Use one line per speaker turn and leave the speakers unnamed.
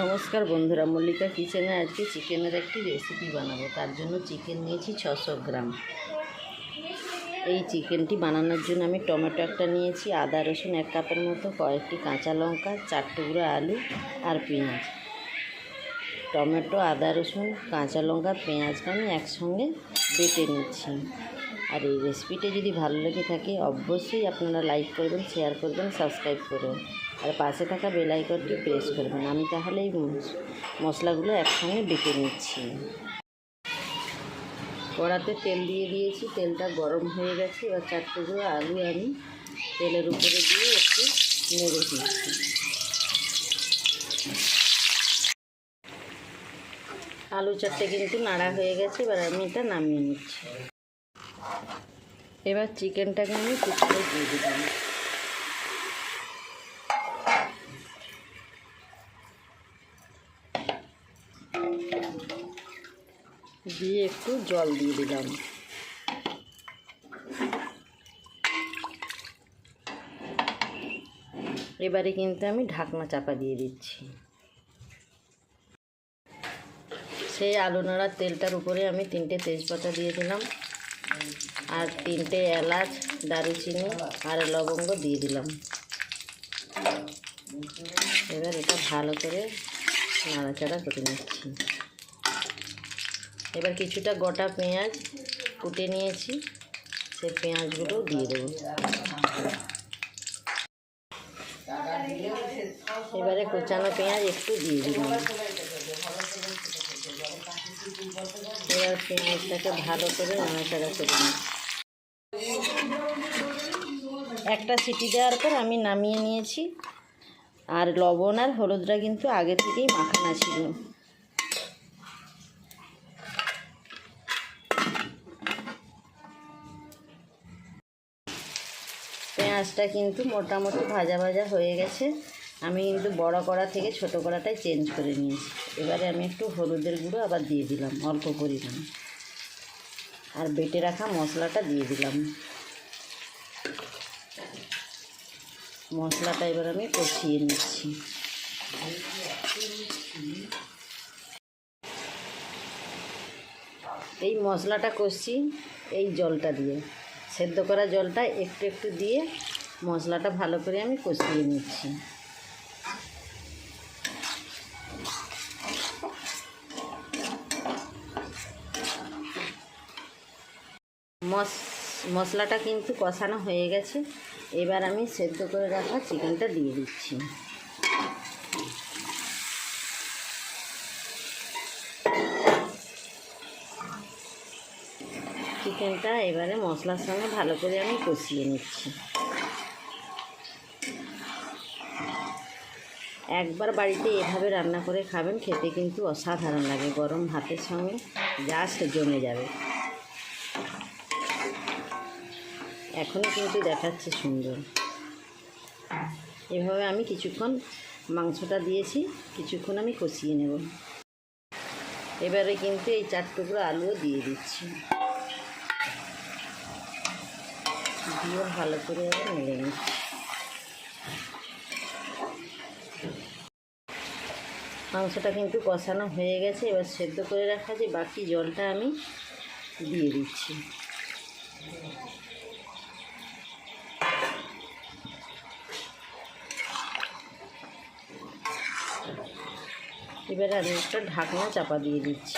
নমস্কার বন্ধুরা, মল্লিকা কিচেনে আজকে চিকেনের একটি রেসিপি বানাবো। তার জন্য চিকেন নিয়েছি ছশো গ্রাম। এই চিকেনটি বানানোর জন্য আমি টমেটো একটা নিয়েছি, আদা রসুন এক কাপের মতো, কয়েকটি কাঁচা লঙ্কা চার টুকরো আলু আর পেঁয়াজ। টমেটো, আদা রসুন, কাঁচা লঙ্কা পেঁয়াজটা আমি একসঙ্গে বেটে নিচ্ছি। আর এই রেসিপিটা যদি ভালো লেগে থাকে, অবশ্যই আপনারা লাইক করবেন শেয়ার করবেন সাবস্ক্রাইব করবেন। আর পাশে থাকা বেল আইকনটি প্রেস করবেন। আমি তাহলে এই মশলাগুলো একসঙ্গে বেটে নিচ্ছি। কড়াতে তেল দিয়ে দিয়েছি। তেলটা গরম হয়ে গেছে। এবার চার টুকরো আলু আমি তেলের উপরে দিয়ে একটু নেড়ে দিচ্ছি। আলু চারটে কিন্তু নাড়া হয়ে গেছে। এবার আমি এটা নামিয়ে নিচ্ছি। এবার চিকেনটাকে আমি কুকারে দিয়ে দিলাম। দিয়ে একটু জল দিয়ে দিলাম। এবারে কিন্তু আমি ঢাকনা চাপা দিয়ে দিচ্ছি। সেই আলু নাড়ার তেলটার উপরে আমি তিনটে তেজপাতা দিয়ে দিলাম আর তিনটে এলাচ, দারুচিনি আর লবঙ্গ দিয়ে দিলাম। এবার এটা ভালো করে নাড়াচাড়া করে নিচ্ছি। এবার কিছুটা গোটা পেঁয়াজ কুটে নিয়েছি, সে পেঁয়াজগুলো দিয়ে দেবো। এবারে কোচানো পেঁয়াজ একটু দিয়ে দিলাম। এবার পেঁয়াজটাকে ভালো করে নাড়াচাড়া করে নিই। একটা সিটি দেওয়ার পর আমি নামিয়ে নিয়েছি। আর লবণ আর হলুদটা কিন্তু আগে থেকেই মাখানো ছিল। পেঁয়াজটা কিন্তু মোটামুটি ভাজা ভাজা হয়ে গেছে। আমি কিন্তু বড় কড়া থেকে ছোট কড়াটাই চেঞ্জ করে নিয়েছি। এবারে আমি একটু হলুদের গুঁড়ো আবার দিয়ে দিলাম, অল্প পরিমাণ। আর বেটে রাখা মশলাটা দিয়ে দিলাম। মশলাটা এবার আমি কষিয়ে নিচ্ছি। এই মশলাটা কষছি এই জলটা দিয়ে। সেদ্ধ করা জলটা একটু একটু দিয়ে মশলাটা ভালো করে আমি কষিয়ে নিচ্ছি। মশ, মশলাটা কিন্তু কষানো হয়ে গেছে। এবার আমি সেদ্ধ করে রাখা চিকেনটা দিয়ে দিচ্ছি। চিকেনটা এবারে মশলার সঙ্গে ভালো করে আমি কষিয়ে নিচ্ছি। একবার বাড়িতে এভাবে রান্না করে খাবেন, খেতে কিন্তু অসাধারণ লাগে গরম ভাতের সঙ্গে জাস্ট জমে যাবে। এখনও কিন্তু দেখাচ্ছে সুন্দর। এভাবে আমি কিছুক্ষণ মাংসটা দিয়েছি, কিছুক্ষণ আমি কষিয়ে নেব। এবারে কিন্তু এই চার টুকরো আলুও দিয়ে দিচ্ছি। দিয়ে ভালো করে নেড়ে নিচ্ছি মাংসটা কিন্তু কষানো হয়ে গেছে, এবার সেদ্ধ করে রাখা যে বাকি জলটা আমি দিয়ে দিচ্ছি। এবারে আমি একটা ঢাকনা চাপা দিয়ে দিচ্ছি।